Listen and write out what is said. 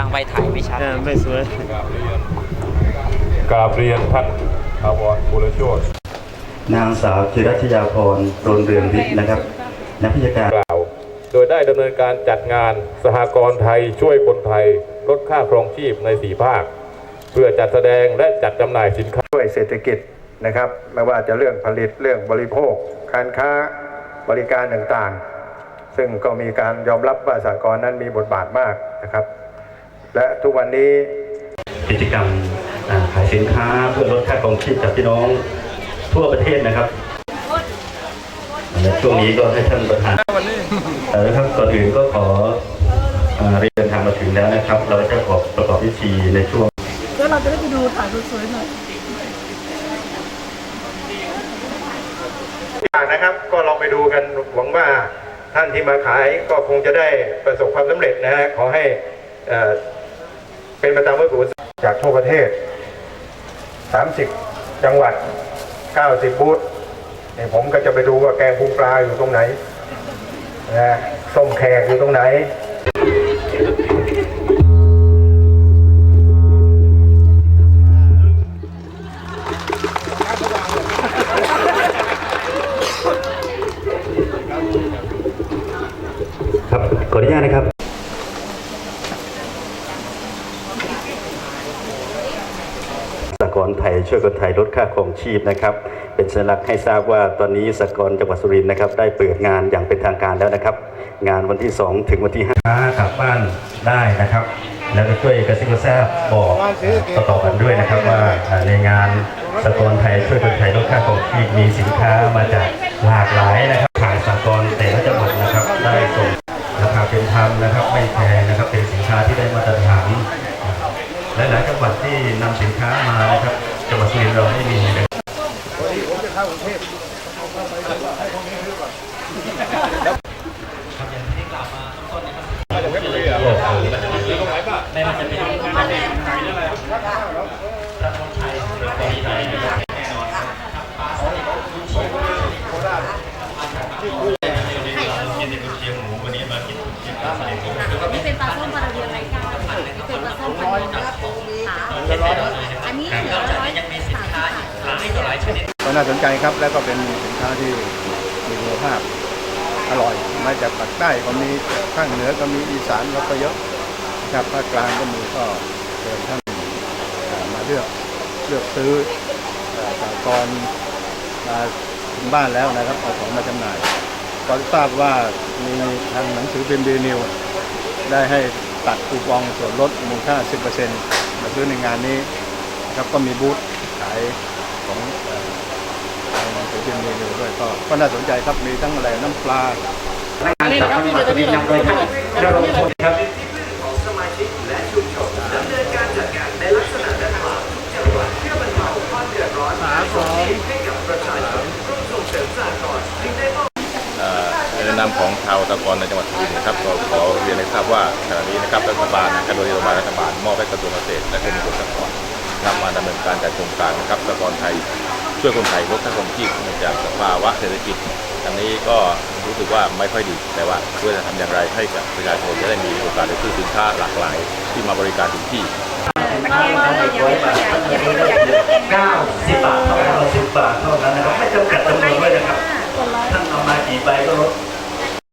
างไปถ่ายไม่ชัด เออไม่สวยกราบเรียนท่านอาวรบุรโชตนางสาวจิรัชยาพรโรนเรืองฤทธิ์นะครับ นักวิชาการกล่าว โดยได้ดำเนินการจัดงานสหกรณ์ไทยช่วยคนไทย ลดค่าครองชีพในสีภาค เพื่อจัดแสดงและจัดจำหน่ายสินค้าช่วยเศรษฐกิจนะครับ ไม่ว่าจะเรื่องผลิตเรื่องบริโภค การค้าบริการต่างๆ ซึ่งก็มีการยอมรับว่าสหกรณ์นั้นมีบทบาทมากนะครับ และทุกวันนี้กิจกรรมอ่าขายสินค้าเพื่อลดค่าครองชีพกับพี่น้องทั่วประเทศนะครับและช่วงนี้ก็ให้ท่านประธานเออนะครับก่อนอื่นก็ขออ่าเรียนทางมาถึงแล้วนะครับ เราจะขอประกอบพิธีในช่วงแล้วเราจะได้ไปดูถ่ายสวยๆหน่อยอย่างนะครับก็ลองไปดูกันหวังว่าท่านที่มาขายก็คงจะได้ประสบความสำเร็จนะฮะขอให้ เป็นประจำวัตถุจากทั่วประเทศ 30 จังหวัด 90บูธนี่ผมก็จะไปดูว่าแกงพุงปลาอยู่ตรงไหนนะส้มแขกอยู่ตรงไหน ช่วยคนไทยลดค่าครองชีพนะครับ เป็นสัญลักษณ์ให้ทราบว่าตอนนี้สกลจังหวัดสุรินทร์นะครับได้เปิดงานอย่างเป็นทางการแล้วนะครับ งานวันที่ 2 ถึงวันที่5กลับบ้านได้นะครับ แล้วก็ช่วยกระซิบกระซาบบอกต่อๆกันด้วยนะครับว่าในงานสกลไทยช่วยคนไทยลดค่าครองชีพมีสินค้ามาจากหลากหลายนะครับขายสกลแต่ละจังหวัดนะครับได้ส่งราคาเป็นธรรมนะครับไม่แพงนะครับเป็นสินค้าที่ได้มาตรฐานหลายๆจังหวัดที่นำสินค้ามานะครับ จังหวัดสุรินทร์เราไม่มีนะครับวัน นี่เป็นปลาส้มปลาเบียงไรกาค่ะนี่เป็นปลาส้มพันธุ์ค่ะอันนี้เหลือร้อยสามสิบบาทก็น่าสนใจครับแล้วก็เป็นสินค้าที่มีคุณภาพอร่อยมาจากปากใต้ก็มีข้างเหนือก็มีอีสานก็เยอะนะครับภาคกลางก็มีก็เชิญท่านมาเลือกเลือกซื้อเอ่อสากรมาถึงบ้านแล้วนะครับเอาของมาจำหน่าย ก็ทราบว่ามีทางหนังสือพิมพ์ดีนิวได้ให้ตัดคูปองส่วนลดมูลค่า 10%มาซื้อในงานนี้นะครับก็มีบูธขายของเอ่อทางหนังสือพิมพ์ดีนิวด้วยก็ก็น่าสนใจครับมีทั้งอะไรน้ำปลาอันนี้นะครับที่เดี๋ยวตรงนี้เราตรงนี้เราตรงนี้เราครับเอ่อในามของชาวตะกรในจังหวัดสุรินทร์นะครับก็ขอเรียนให้ทราบว่าขณะนี้นะครับรัฐบาลนะครับโดยนโยบายรัฐบาลมอบให้กระทรวงเกษตรและกรมปศุสัตว์นำมาดำเนินการจัดโครงการนะครับตะกรไทยช่วยคนไทยลดค่าครองชีพจากสภาวะเศรษฐกิจอันนี้ก็รู้สึกว่าไม่ค่อยดีแต่ว่าเพื่อจะทำอย่างไรให้กับประชาชนจะได้มีโอกาสได้ซื้อสินค้าหลากหลาย ที่มาบริการถึงที่90บาท